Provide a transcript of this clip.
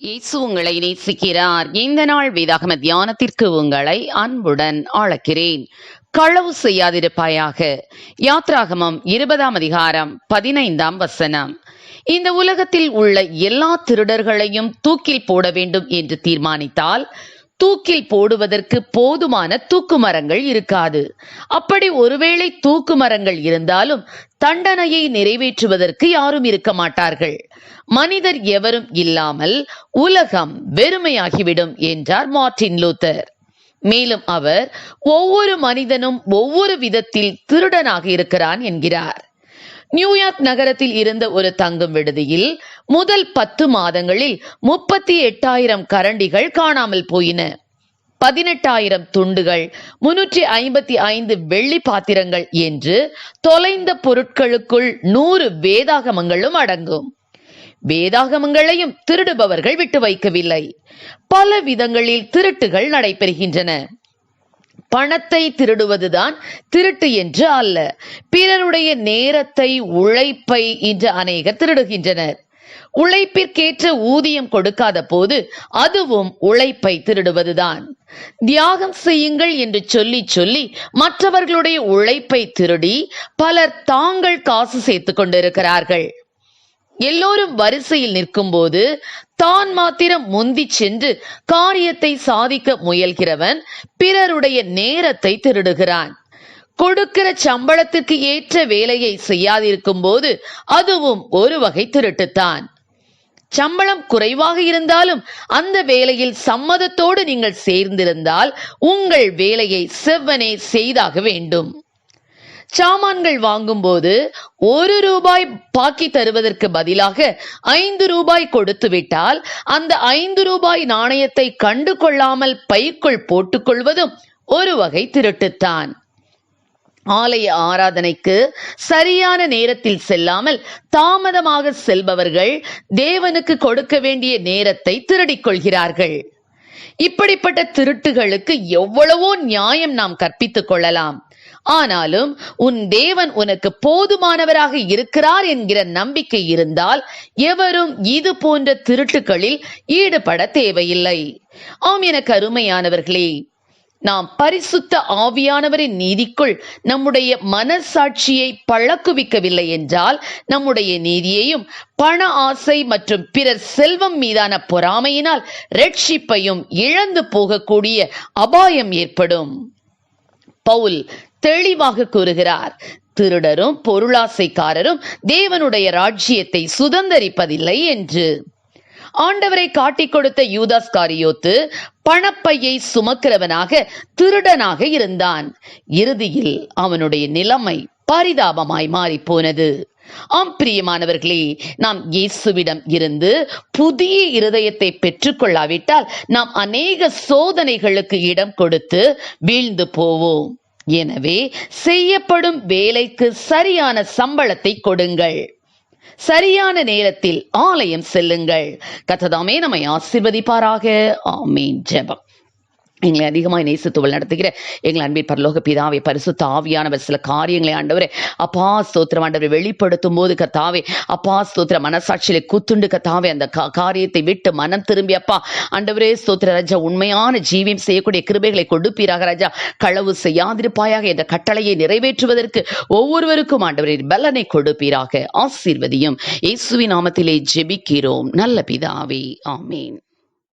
இயேசு உங்களை நேசிக்கிறார். இந்த நாள் வேதாகம தியானத்திற்கு உங்களை அன்புடன் அழைக்கிறேன். களவு செய்யாதிருப்பாயாக. யாத்ராகமம் இருபதாம் அதிகாரம் பதினைந்தாம் வசனம். இந்த உலகத்தில் உள்ள எல்லா திருடர்களையும் தூக்கில் போட வேண்டும் என்று தீர்மானித்தால் தூக்கில் போடுவதற்கு போதுமான தூக்கு மரங்கள் இருக்காது. அப்படி ஒருவேளை தூக்கு மரங்கள் இருந்தாலும் தண்டனையை நிறைவேற்றுவதற்கு யாரும் இருக்க மாட்டார்கள். மனிதர் எவரும் இல்லாமல் உலகம் வெறுமையாகிவிடும் என்றார் மார்டின் லூத்தர் மேலும் அவர் ஒவ்வொரு மனிதனும் ஒவ்வொரு விதத்தில் திருடனாக இருக்கிறான் என்கிறார். நியூயார்க் நகரத்தில் இருந்த ஒரு தங்கும் விடுதியில் முதல் பத்து மாதங்களில் முப்பத்தி எட்டாயிரம் கரண்டிகள் காணாமல் போயின. பதினெட்டாயிரம் துண்டுகள் முன்னூற்றி ஐம்பத்தி ஐந்து வெள்ளி பாத்திரங்கள் என்று தொலைந்த பொருட்களுக்குள் நூறு வேதாகமங்களும் அடங்கும். வேதாகமங்களையும் திருடுபவர்கள் விட்டு வைக்கவில்லை. பல விதங்களில் திருட்டுகள் நடைபெறுகின்றன. பணத்தை திருடுவதுதான் திருட்டு என்று அல்ல. பிறருடைய நேரத்தை உழைப்பை இன்று அநேகர் திருடுகின்றனர். உழைப்பிற்கேற்ற ஊதியம் கொடுக்காத போது அதுவும் உழைப்பை திருடுவதுதான். தியாகம் செய்யுங்கள் என்று சொல்லி சொல்லி மற்றவர்களுடைய உழைப்பை திருடி பலர் தாங்கள் காசு சேர்த்துக் கொண்டிருக்கிறார்கள். எல்லோரும் வரிசையில் நிற்கும்போது தான் மாத்திரம் முந்தி சென்று காரியத்தை சாதிக்க முயல்கிறவன் பிறருடைய நேரத்தை திருடுகிறான். கொடுக்கிற சம்பளத்துக்கு ஏற்ற வேலையை செய்யாதிருக்கும் போது அதுவும் ஒரு வகை திருட்டுத்தான். சம்பளம் குறைவாக இருந்தாலும் அந்த வேலையில் சம்மதத்தோடு நீங்கள் சேர்ந்திருந்தால் உங்கள் வேலையை செவ்வனே செய்தாக வேண்டும். சாமான்கள் வாங்கும்போது ஒரு ரூபாய் பாக்கி தருவதற்கு பதிலாக ஐந்து ரூபாய் கொடுத்து விட்டால் அந்த ஐந்து ரூபாய் நாணயத்தை கண்டு கொள்ளாமல் பைக்குள் போட்டுக்கொள்வதும் ஒரு வகை திருட்டுத்தான். ஆலய ஆராதனைக்கு சரியான நேரத்தில் செல்லாமல் தாமதமாக செல்பவர்கள் தேவனுக்கு கொடுக்க வேண்டிய நேரத்தை திருடிக் கொள்கிறார்கள். இப்படிப்பட்ட திருட்டுகளுக்கு எவ்வளவோ நியாயம் நாம் கற்பித்துக் கொள்ளலாம். ஆனாலும் உன் தேவன் உனக்கு போதுமானவராக இருக்கிறார் என்கிற நம்பிக்கை இருந்தால் எவரும் இது போன்ற திருட்டுகளில் ஈடுபட தேவையில்லை. ஆம் என கருமையானவர்களே நாம் பரிசுத்த ஆவியானவரின் நீதிக்குள் நம்முடைய மனசாட்சியை பழக்குவிக்கவில்லை என்றால் நம்முடைய நீதியையும் பண ஆசை மற்றும் பிறர் செல்வம் மீதான பொறாமையினால் ரட்சிப்பையும் இழந்து போகக்கூடிய அபாயம் ஏற்படும். பவுல் தெளிவாக கூறுகிறார். திருடரும் பொருளாசைக்காரரும் தேவனுடைய ராஜ்யத்தை சுதந்தரிப்பதில்லை என்று. ஆண்டவரை காட்டிக் கொடுத்த யூதாஸ் காரியோத்து பணப்பையை சுமக்கிறவனாக திருடனாக இருந்தான். இறுதியில் அவனுடைய நிலைமை பரிதாபமாய் மாறி போனது ஆம் பிரியமானவர்களே நாம் இயேசுவிடம் இருந்து புதிய இருதயத்தை பெற்றுக்கொள்ளாவிட்டால் நாம் அநேக சோதனைகளுக்கு இடம் கொடுத்து வீழ்ந்து போவோம். எனவே செய்யப்படும் வேலைக்கு சரியான சம்பளத்தை கொடுங்கள். சரியான நேரத்தில் ஆலயம் செல்லுங்கள். கத்ததாமே நம்மை ஆசிர்வதிப்பாராக. ஆமீன். ஜெபம். எங்களை அதிகமாக நேசித்துவள் நடத்துகிற எங்கள் அன்பின் பரலோக பிதாவை பரிசு தாவியானவர் சில காரியங்களை ஆண்டவர் அப்பா ஸ்தோத்திரம் ஆண்டவர் வெளிப்படுத்தும் போது கத்தாவே அப்பா ஸ்தோத்திர மனசாட்சியில குத்துண்டு கத்தாவே அந்த காரியத்தை விட்டு மனம் திரும்பி அப்பா ஆண்டவரே ஸ்தோத்திர ராஜா உண்மையான ஜீவியம் செய்யக்கூடிய கிருபைகளை கொடுப்பீராக ராஜா. களவு செய்யாதிருப்பாயாக என்ற கட்டளையை நிறைவேற்றுவதற்கு ஒவ்வொருவருக்கும் ஆண்டவரே பலனை கொடுப்பீராக ஆசீர்வதியும். இயேசுவின் நாமத்திலே ஜெபிக்கிறோம். நல்ல பிதாவே ஆமீன்.